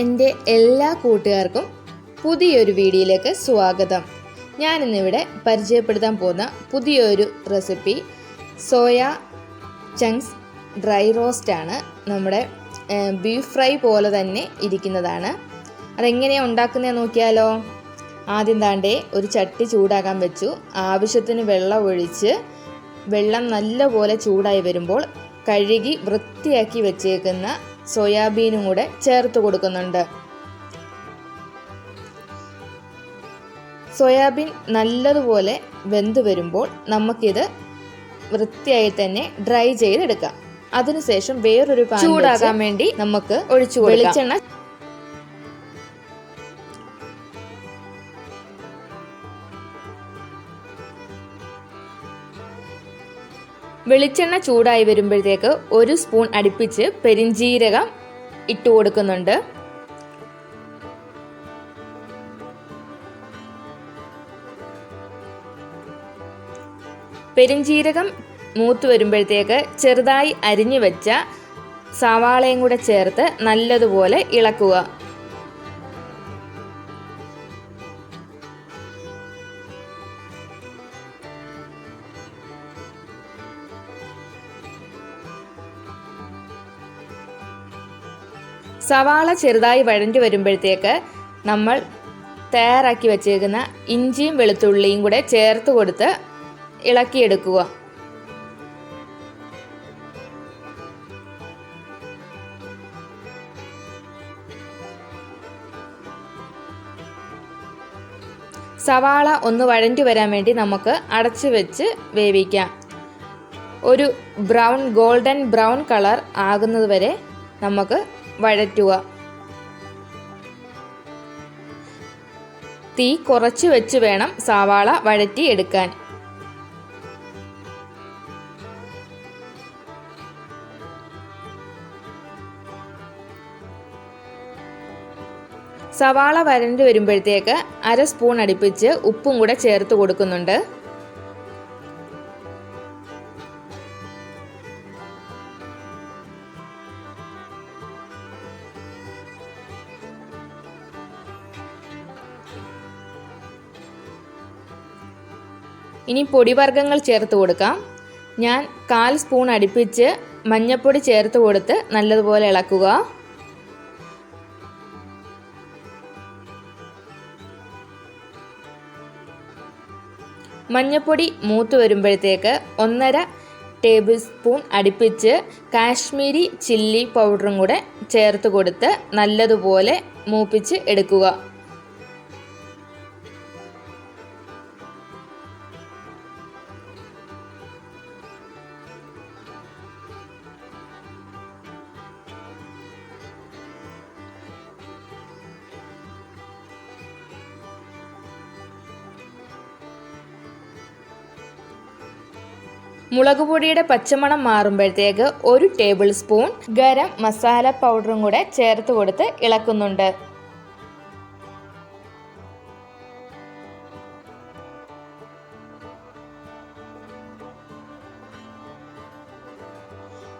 എന്റെ എല്ലാ കൂട്ടുകാർക്കും പുതിയൊരു വീഡിയോയിലേക്ക് സ്വാഗതം. ഞാനിന്നിവിടെ പരിചയപ്പെടുത്താൻ പോകുന്ന പുതിയൊരു recipe soya chunks dry roast ആണ്. നമ്മുടെ ബീഫ് ഫ്രൈ പോലെ തന്നെ ഇരിക്കുന്നതാണ്. അതെങ്ങനെയാണ് ഉണ്ടാക്കുന്നതെന്ന് നോക്കിയാലോ? ആദ്യം താണ്ടേ ഒരു ചട്ടി ചൂടാക്കാൻ വെച്ചു. ആവശ്യത്തിന് വെള്ളം ഒഴിച്ച് വെള്ളം നല്ലപോലെ ചൂടായി വരുമ്പോൾ കഴുകി വൃത്തിയാക്കി വെച്ചേക്കുന്ന സോയാബീനും കൂടെ ചേർത്ത് കൊടുക്കുന്നുണ്ട്. സോയാബീൻ നല്ലതുപോലെ വെന്ത് വരുമ്പോൾ നമുക്കിത് വൃത്തിയായി തന്നെ ഡ്രൈ ചെയ്തെടുക്കാം. അതിനുശേഷം വേറൊരു ചൂടാകാൻ വേണ്ടി നമുക്ക് ഒഴിച്ചു വെളിച്ചെണ്ണ വെളിച്ചെണ്ണ ചൂടായി വരുമ്പോഴത്തേക്ക് ഒരു സ്പൂൺ അടുപ്പിച്ച് പെരിഞ്ജീരകം ഇട്ട് കൊടുക്കുന്നുണ്ട്. പെരിഞ്ജീരകം മൂത്ത് വരുമ്പോഴത്തേക്ക് ചെറുതായി അരിഞ്ഞു വെച്ച സവാളയും കൂടെ ചേർത്ത് നല്ലതുപോലെ ഇളക്കുക. സവാള ചെറുതായി വഴഞ്ഞു വരുമ്പോഴത്തേക്ക് നമ്മൾ തയ്യാറാക്കി വെച്ചേക്കുന്ന ഇഞ്ചിയും വെളുത്തുള്ളിയും കൂടെ ചേർത്ത് കൊടുത്ത് ഇളക്കിയെടുക്കുക. സവാള ഒന്ന് വഴഞ്ഞു വരാൻ വേണ്ടി നമുക്ക് അടച്ചു വെച്ച് വേവിക്കാം. ഒരു ബ്രൗൺ ഗോൾഡൻ ബ്രൗൺ കളർ ആകുന്നതുവരെ നമുക്ക് വഴറ്റുക. തീ കുറച്ച് വെച്ച് വേണം സവാള വഴറ്റി എടുക്കാൻ. സവാള വരണ്ടു വരുമ്പോഴത്തേക്ക് അര സ്പൂൺ അടുപ്പിച്ച് ഉപ്പും കൂടെ ചേർത്ത് കൊടുക്കുന്നുണ്ട്. ഇനി പൊടിവർഗങ്ങൾ ചേർത്ത് കൊടുക്കാം. ഞാൻ കാൽ സ്പൂൺ അടുപ്പിച്ച് മഞ്ഞൾപ്പൊടി ചേർത്ത് കൊടുത്ത് നല്ലതുപോലെ ഇളക്കുക. മഞ്ഞപ്പൊടി മൂത്ത് വരുമ്പോഴത്തേക്ക് ഒന്നര ടേബിൾ സ്പൂൺ അടുപ്പിച്ച് കാശ്മീരി ചില്ലി പൗഡറും കൂടെ ചേർത്ത് കൊടുത്ത് നല്ലതുപോലെ മൂപ്പിച്ച് എടുക്കുക. മുളക് പൊടിയുടെ പച്ചമണം മാറുമ്പോഴത്തേക്ക് ഒരു ടേബിൾ സ്പൂൺ ഗരം മസാല പൗഡറും കൂടെ ചേർത്ത് കൊടുത്ത് ഇളക്കുന്നുണ്ട്.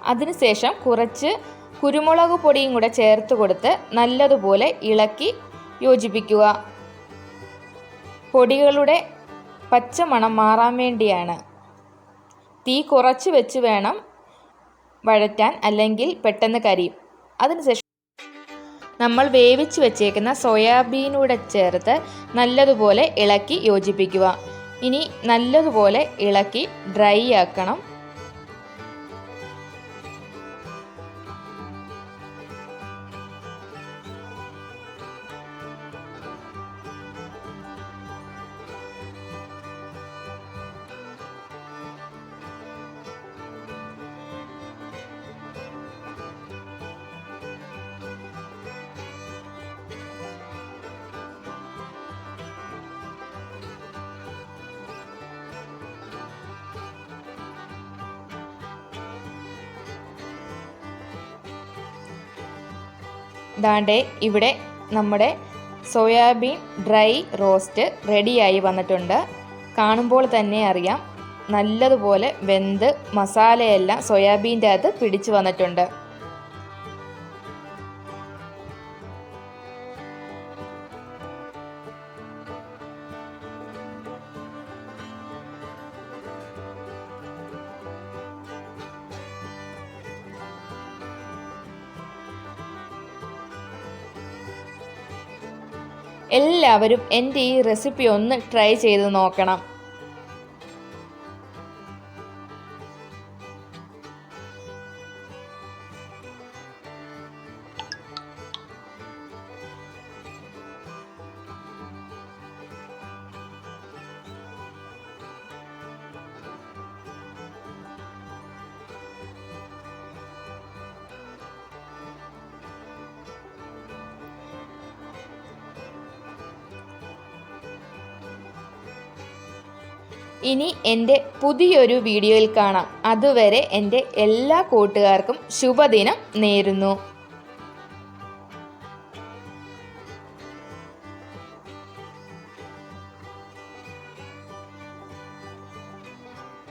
അതിനുശേഷം കുറച്ച് കുരുമുളക് പൊടിയും കൂടെ ചേർത്ത് കൊടുത്ത് നല്ലതുപോലെ ഇളക്കി യോജിപ്പിക്കുക. പൊടികളുടെ പച്ചമണം മാറാൻ വേണ്ടിയാണ്. തീ കുറച്ച് വെച്ച് വേണം വഴറ്റാൻ അല്ലെങ്കിൽ പെട്ടെന്ന് കരിയും. അതിനുശേഷം നമ്മൾ വേവിച്ച് വെച്ചേക്കുന്ന സോയാബീനൂടെ ചേർത്ത് നല്ലതുപോലെ ഇളക്കി യോജിപ്പിക്കുക. ഇനി നല്ലതുപോലെ ഇളക്കി ഡ്രൈ ആക്കണം. ദാണ്ടേ ഇവിടെ നമ്മുടെ സോയാബീൻ ഡ്രൈ റോസ്റ്റ് റെഡിയായി വന്നിട്ടുണ്ട്. കാണുമ്പോൾ തന്നെ അറിയാം നല്ലതുപോലെ വെന്ത് മസാലയെല്ലാം സോയാബീന്റെ അകത്ത് പിടിച്ചു വന്നിട്ടുണ്ട്. എല്ലാവരും എന്റെ ഈ റെസിപ്പി ഒന്ന് ട്രൈ ചെയ്ത് നോക്കണം. ഇനി എന്റെ പുതിയൊരു വീഡിയോയിൽ കാണാം. അതുവരെ എന്റെ എല്ലാ കൂട്ടുകാർക്കും ശുഭദിനം നേരുന്നു.